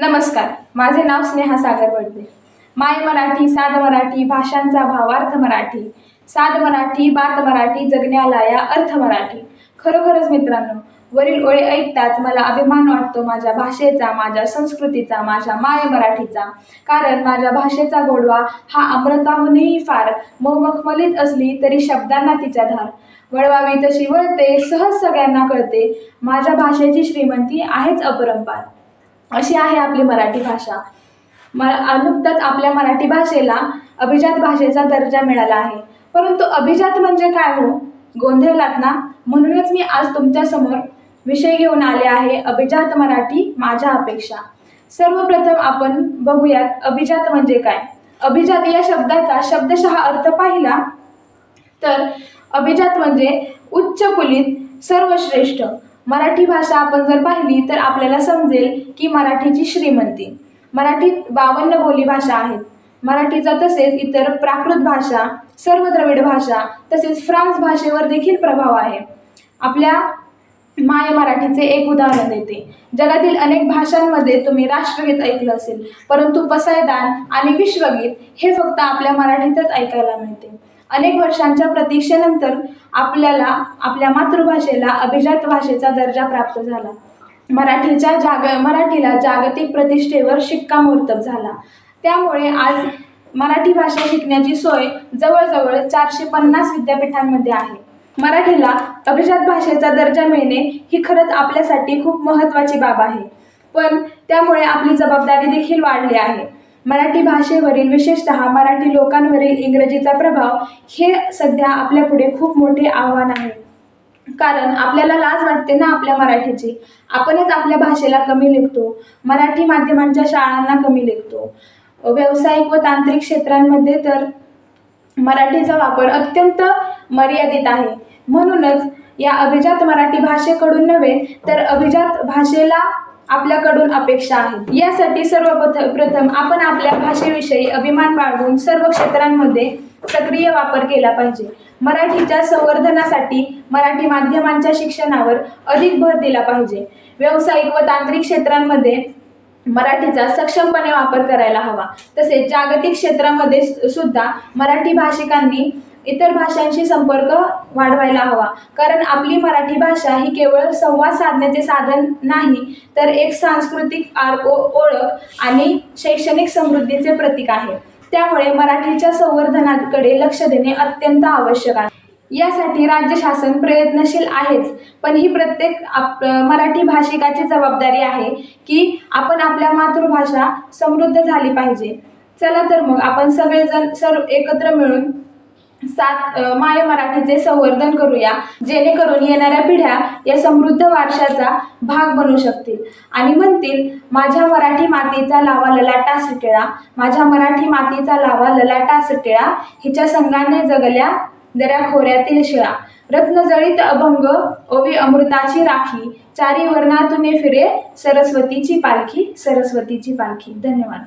नमस्कार. माझे नाव स्नेहा सागर वडदे माय मराठी साध मराठी भाषांचा भावार्थ मराठी. साध मराठी बात मराठी जगण्याला या अर्थ मराठी. खरोखरच मित्रांनो वरील ओळी ऐकताच मला अभिमान वाटतो माझ्या भाषेचा माझ्या संस्कृतीचा माझ्या माय मराठीचा. कारण माझ्या भाषेचा गोडवा हा अमृताहूनही फार मौमखमलीत असली तरी शब्दांना तिच्या धार. वळवावी तशी वळते सहज सगळ्यांना कळते. माझ्या भाषेची श्रीमंती आहेच अपरंपार. अशी आहे आपली मराठी भाषा. म नुकताच आपल्या मराठी भाषेला अभिजात भाषेचा दर्जा मिळाला आहे. परंतु अभिजात म्हणजे काय हो? गोंधळलात ना? म्हणूनच मी आज तुमच्यासमोर विषय घेऊन आले आहे अभिजात मराठी माझ्या अपेक्षा. सर्वप्रथम आपण बघूयात अभिजात म्हणजे काय? अभिजात या शब्दाचा शब्दशः अर्थ पाहिला तर अभिजात म्हणजे उच्च कुलीत सर्वश्रेष्ठ. मराठी भाषा आपण जर पाहिली तर आपल्याला समजेल की मराठीची श्रीमंती. मराठीत बावन्न बोलीभाषा आहेत. मराठीचा तसेच इतर प्राकृत भाषा सर्व द्रविड भाषा तसेच फ्रान्स भाषेवर देखील प्रभाव आहे. आपल्या माय मराठीचे एक उदाहरण देते. जगातील अनेक भाषांमध्ये तुम्ही राष्ट्रगीत ऐकलं असेल परंतु पसायदान आणि विश्वगीत हे फक्त आपल्या मराठीतच ऐकायला मिळते. अनेक वर्षांच्या प्रतीक्षेनंतर आपल्याला आपल्या मातृभाषेला अभिजात भाषेचा दर्जा प्राप्त झाला. मराठीच्या जाग मराठीला जागतिक प्रतिष्ठेवर शिक्कामोर्तब झाला. त्यामुळे आज मराठी भाषा शिकण्याची सोय जवळजवळ चारशे पन्नास विद्यापीठांमध्ये आहे. मराठीला अभिजात भाषेचा दर्जा मिळणे ही खरंच आपल्यासाठी खूप महत्त्वाची बाब आहे. पण त्यामुळे आपली जबाबदारी देखील वाढली आहे. मराठी भाषेवरील विशेषतः मराठी लोकांवरील इंग्रजीचा प्रभाव हे सध्या आपल्यापुढे खूप मोठे आव्हान आहे. कारण आपल्याला लाज वाटते ना आपल्या मराठीची. आपणच आपल्या भाषेला कमी लेखतो. मराठी माध्यमांच्या शाळांना कमी लेखतो. व्यावसायिक व तांत्रिक क्षेत्रांमध्ये तर मराठीचा वापर अत्यंत मर्यादित आहे. म्हणूनच या अभिजात मराठी भाषेकडून नव्हे तर अभिजात भाषेला आपल्याकडून अपेक्षा आहेत यासाठी सर्वप्रथम प्रथम आपण आपल्या भाषेविषयी अभिमान बाळगून सर्व क्षेत्रांमध्ये सक्रिय वापर केला पाहिजे. मराठीच्या संवर्धनासाठी मराठी माध्यमांच्या शिक्षणावर अधिक भर दिला पाहिजे. व्यावसायिक व तांत्रिक क्षेत्रांमध्ये मराठीचा सक्षमपणे वापर करायला हवा. तसेच जागतिक क्षेत्रामध्ये सुद्धा मराठी भाषिकांनी इतर भाषांशी संपर्क वाढवायला हवा. कारण आपली मराठी भाषा ही केवळ संवाद साधण्याचे साधन नाही तर एक सांस्कृतिक आर ओ ओळख आणि शैक्षणिक समृद्धीचे प्रतीक आहे. त्यामुळे मराठीच्या संवर्धनाकडे लक्ष देणे अत्यंत आवश्यक आहे. यासाठी राज्य शासन प्रयत्नशील आहेच पण ही प्रत्येक आप मराठी भाषिकाची जबाबदारी आहे की आपण आपल्या मातृभाषा समृद्ध झाली पाहिजे. चला तर मग आपण सगळेजण सर्व एकत्र मिळून सात माय मराठीचे संवर्धन करूया जेणेकरून येणाऱ्या पिढ्या या समृद्ध वारशाचा भाग बनू शकतील. आणि म्हणतील माझ्या मराठी मातीचा लावा ललाटा सुटेळा माझ्या मराठी मातीचा लावा ललाटा सुटेळा हिच्या संघाने जगल्या दऱ्या खोऱ्यातील शिळा. रत्नजळीत अभंग ओवी अमृताची राखी चारी वर्णातून फिरे सरस्वतीची पालखी सरस्वतीची पालखी. धन्यवाद.